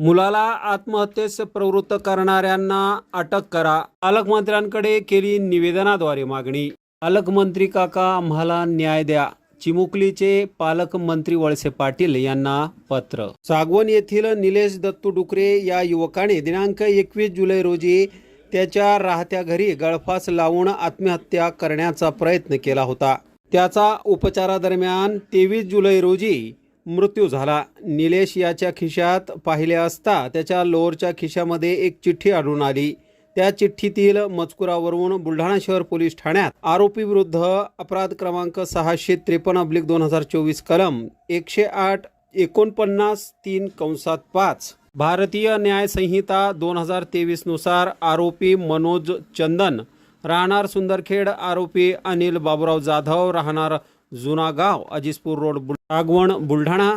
मुलाला आत्महत्येस प्रवृत्त करणाऱ्यांना अटक करा. पालकमंत्र्यांकडे केली निवेदनाद्वारे मागणी. पालकमंत्री काका आम्हाला न्याय द्या. चिमुकलीचे पालकमंत्री वळसे पाटील यांना पत्र. सागवण येथील निलेश दत्तू डुकरे या युवकाने दिनांक एकवीस जुलै रोजी त्याच्या राहत्या घरी गळफास लावून आत्महत्या करण्याचा प्रयत्न केला होता. त्याचा उपचारादरम्यान तेवीस जुलै रोजी मृत्यू झाला. निलेश याच्या खिशात पाहिले असता त्याच्या लोअरच्या खिशामध्ये एक चिठ्ठी आढळून आली. त्या चिठ्ठीतील मजकुरावरून बुलढाणा शहर पोलीस ठाण्यात आरोपी विरुद्ध अपराध क्रमांक सहाशे त्रेपन्न अब्लिक दोन हजार चोवीस कलम एकशे आठ एकोणपन्नास तीन कंसात पाच. भारतीय न्याय संहिता दोन हजार तेवीसनुसार आरोपी मनोज चंदन राहणार सुंदरखेड आरोपी अनिल बाबुराव जाधव राहणार जुना गाव अजिसपूर रोड बुल- बुलढाणा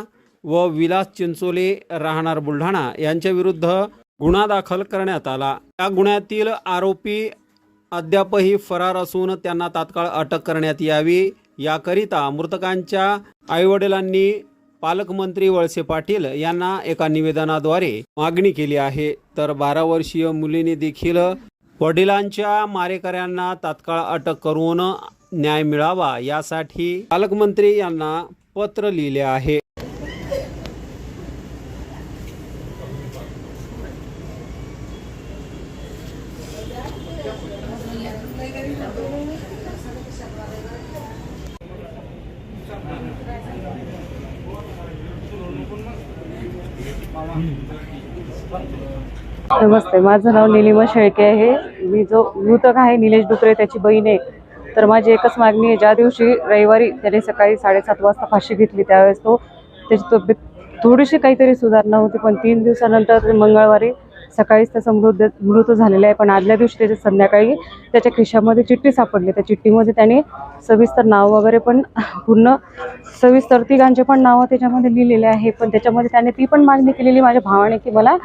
व विलास चिंचोले राहणार बुलढाणा यांच्या विरुद्ध गुन्हा दाखल करण्यात आला. या गुन्ह्यातील आरोपी अद्यापही फरार असून त्यांना तात्काळ अटक करण्यात यावी. याकरिता मृतकांच्या आईवडिलांनी पालकमंत्री वळसे पाटील यांना एका निवेदनाद्वारे मागणी केली आहे. तर बारा वर्षीय मुलीने देखील वडिलांच्या मारेकऱ्यांना तात्काळ अटक करून न्याय मिळावा यासाठी पालकमंत्री यांना पत्र लिहिले आहे. नमस्ते माझं नाव निलिमा शेळके आहे. मी जो मृतक आहे निलेश डुकरे त्याची बहीण आहे. तर माझी एकच मागणी आहे ज्या दिवशी रविवारी त्याने सकाळी साडेसात वाजता फाशी घेतली त्यावेळेस तो त्याची तब्येत थोडीशी काहीतरी सुधारणा होती पण तीन दिवसानंतर मंगळवारी सकाळीच त्याचा मृत मृत झालेला आहे पण आदल्या दिवशी त्याच्या संध्याकाळी त्याच्या खिशामध्ये चिठ्ठी सापडली. त्या चिठ्ठीमध्ये त्याने सविस्तर नाव वगैरे पण पूर्ण सविस्तर तिघांचे पण नावं त्याच्यामध्ये लिहिलेले आहे पण त्याच्यामध्ये त्याने ती पण मागणी केलेली माझ्या भावाने की मला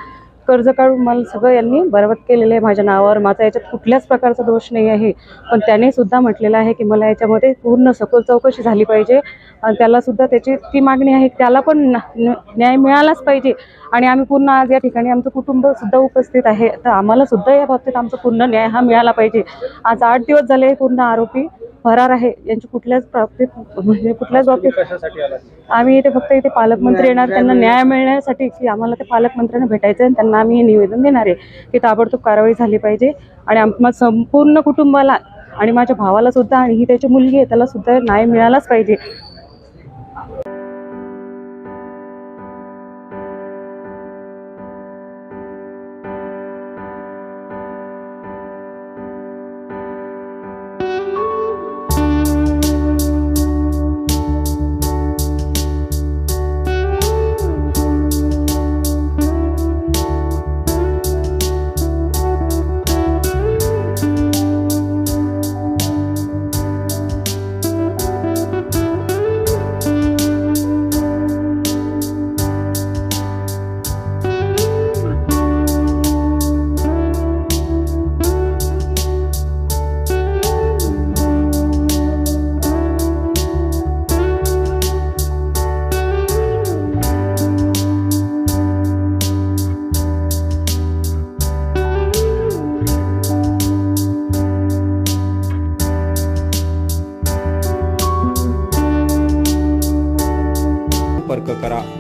कर्ज काढून मला सगळं यांनी बरबाद केलेलं आहे माझ्या नावावर. माझा याच्यात कुठल्याच प्रकारचा दोष नाही आहे. पण त्याने सुद्धा म्हटलेलं आहे की मला याच्यामध्ये पूर्ण सखोल चौकशी झाली पाहिजे. आणि त्यालासुद्धा त्याची ती मागणी आहे. त्याला पण न- न्याय मिळालाच पाहिजे. आणि आम्ही पूर्ण आज या ठिकाणी आमचं कुटुंबसुद्धा उपस्थित आहे. तर आम्हालासुद्धा या बाबतीत आमचा पूर्ण न्याय हा मिळाला पाहिजे. आज आठ दिवस झाले पूर्ण आरोपी फरार आहे. यांची कुठल्याच बाबतीत म्हणजे कुठल्याच बाबतीत आम्ही इथे फक्त इथे पालकमंत्री येणार त्यांना न्याय मिळण्यासाठी की आम्हाला ते पालकमंत्र्यांना भेटायचं आहे आणि त्यांना आम्ही हे निवेदन देणार आहे की ताबडतोब कारवाई झाली पाहिजे. आणि आम्हा संपूर्ण कुटुंबाला आणि माझ्या भावाला सुद्धा आणि ही त्याची मुलगी आहे त्याला सुद्धा न्याय मिळालाच पाहिजे. संपर्क करा